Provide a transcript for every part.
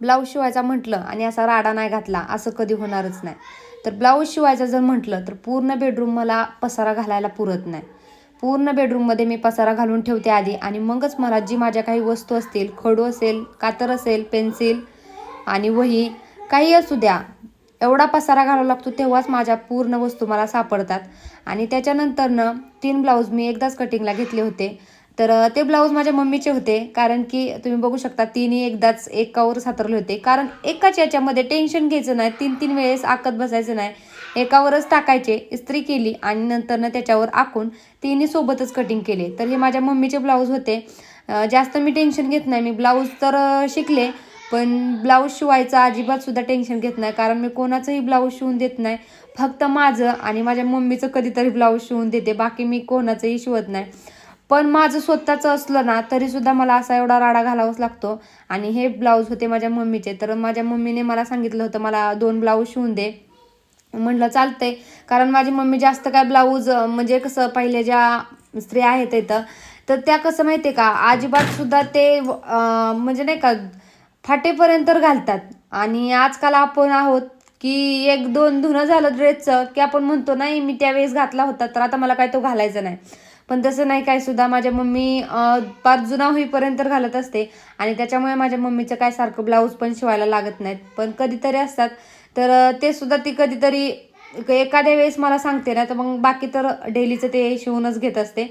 Blouse शिवायचा म्हटलं आणि असा राडा नाही घातला असं कधी होणारच नाही. तर ब्लाऊज शिवायचं जर म्हटलं तर पूर्ण बेडरूम मला पसारा घालायला पुरत नाही. पूर्ण बेडरूममध्ये मी पसारा घालून ठेवते आधी आणि मगच मला जी माझ्या काही वस्तू असतील खडू असेल कातर असेल पेन्सिल आणि वही काही असू द्या एवढा पसारा घालावा लागतो तेव्हाच माझ्या पूर्ण वस्तू मला सापडतात. आणि त्याच्यानंतरनं तीन ब्लाऊज मी एकदाच कटिंगला घेतले होते. तर ते ब्लाऊज माझ्या मम्मीचे होते. कारण की तुम्ही बघू शकता तिन्ही एकदाच एकावर सातरले होते. कारण एकाच याच्यामध्ये टेन्शन घ्यायचं नाही. तीन तीन वेळेस आकत बसायचं नाही. एकावरच टाकायचे इस्त्री केली आणि नंतरनं त्याच्यावर आखून तिन्ही सोबतच कटिंग केले. तर हे माझ्या मम्मीचे ब्लाऊज होते. जास्त मी टेन्शन घेत नाही. मी ब्लाऊज तर शिकले. पण ब्लाऊज शिवायचं अजिबातसुद्धा टेन्शन घेत नाही. कारण मी कोणाचंही ब्लाऊज शिवून देत नाही. फक्त माझं आणि माझ्या मम्मीचं कधीतरी ब्लाऊज शिवून देते. बाकी मी कोणाचंही शिवत नाही. पण माझं स्वतःचं असलं ना तरीसुद्धा मला असा एवढा राडा घालावाच लागतो. आणि हे ब्लाऊज होते माझ्या मम्मीचे. तर माझ्या मम्मीने मला सांगितलं होतं मला दोन ब्लाऊज शिवून दे. म्हटलं चालतंय. कारण माझी मम्मी जास्त काय ब्लाऊज म्हणजे कसं पहिले ज्या स्त्रिया आहेत इथं तर त्या कसं माहिती आहे का अजिबात सुद्धा ते म्हणजे नाही का फाटेपर्यंत तर घालतात. आणि आजकाल आपण आहोत की एक दोन धुणं झालं ड्रेसचं की आपण म्हणतो नाही मी त्यावेळेस घातला होता तर आता मला काय तो घालायचा नाही. पण तसं नाही काय सुद्धा माझ्या मम्मी अं, पार जुना होईपर्यंत घालत असते. आणि त्याच्यामुळे माझ्या मम्मीचं काय सारखं ब्लाऊज पण शिवायला लागत नाहीत. पण कधीतरी असतात. तर ते सुद्धा ती कधीतरी एखाद्या वेळेस मला सांगते ना तर मग बाकी तर डेलीचं ते शिवूनच घेत असते.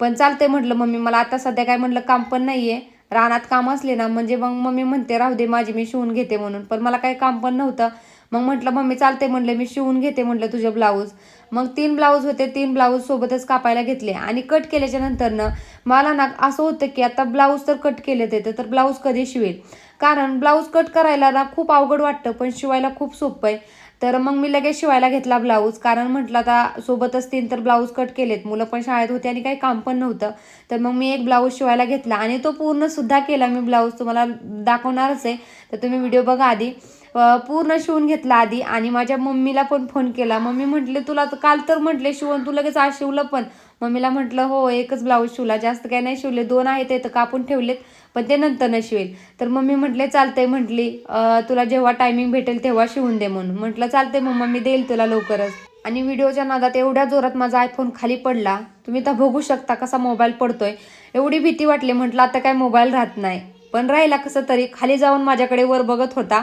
पण चालते म्हटलं मम्मी मला आता सध्या काय म्हटलं काम पण नाही आहे रानात काम असले ना म्हणजे मग मम्मी म्हणते राहू दे माझी मी शिवून घेते म्हणून. पण मला काही काम पण नव्हतं. मग म्हटलं मम्मी चालते म्हटलं मी शिवून घेते म्हटलं तुझे ब्लाऊज. मग तीन ब्लाऊज होते तीन ब्लाऊज सोबतच कापायला घेतले आणि कट केल्याच्या नंतरनं मला ना असं होतं की आता ब्लाऊज तर कट केले ते तर ब्लाऊज कधी शिवेल? कारण ब्लाऊज कट करायला ना खूप अवघड वाटतं पण शिवायला खूप सोपं आहे. तर मग मी लगेच शिवायला घेतला ब्लाऊज कारण म्हटलं आता सोबतच तीन तर ब्लाऊज कट केलेत मुलं पण शाळेत होते आणि काही काम पण नव्हतं. तर मग मी एक ब्लाऊज शिवायला घेतला आणि तो पूर्ण सुद्धा केला मी ब्लाऊज तुम्हाला दाखवणारच आहे. तर तुम्ही व्हिडिओ बघा आधी. पूर्ण शिवून घेतला आधी आणि माझ्या मम्मीला पण फोन केला. मम्मी म्हटले तुला तर काल तर म्हटले शिवून तू लगेच आज शिवलं पण. मम्मीला म्हटलं हो एकच ब्लाऊज शिवला. जास्त काही नाही शिवले. दोन आहेत ते तर कापून ठेवलेत पण ते नंतर शिवेल. तर मम्मी म्हटले चालतंय. म्हटली तुला जेव्हा टायमिंग भेटेल तेव्हा शिवून दे म्हणून. म्हटलं चालतंय मग मम्मी देईल तुला लवकरच. आणि व्हिडिओच्या नादात एवढ्या जोरात माझा आयफोन खाली पडला. तुम्ही तर बघू शकता कसा मोबाईल पडतोय. एवढी भीती वाटली. म्हटलं आता काय मोबाईल राहत नाही. पण राहिला कसं तरी खाली जाऊन माझ्याकडे वर बघत होता.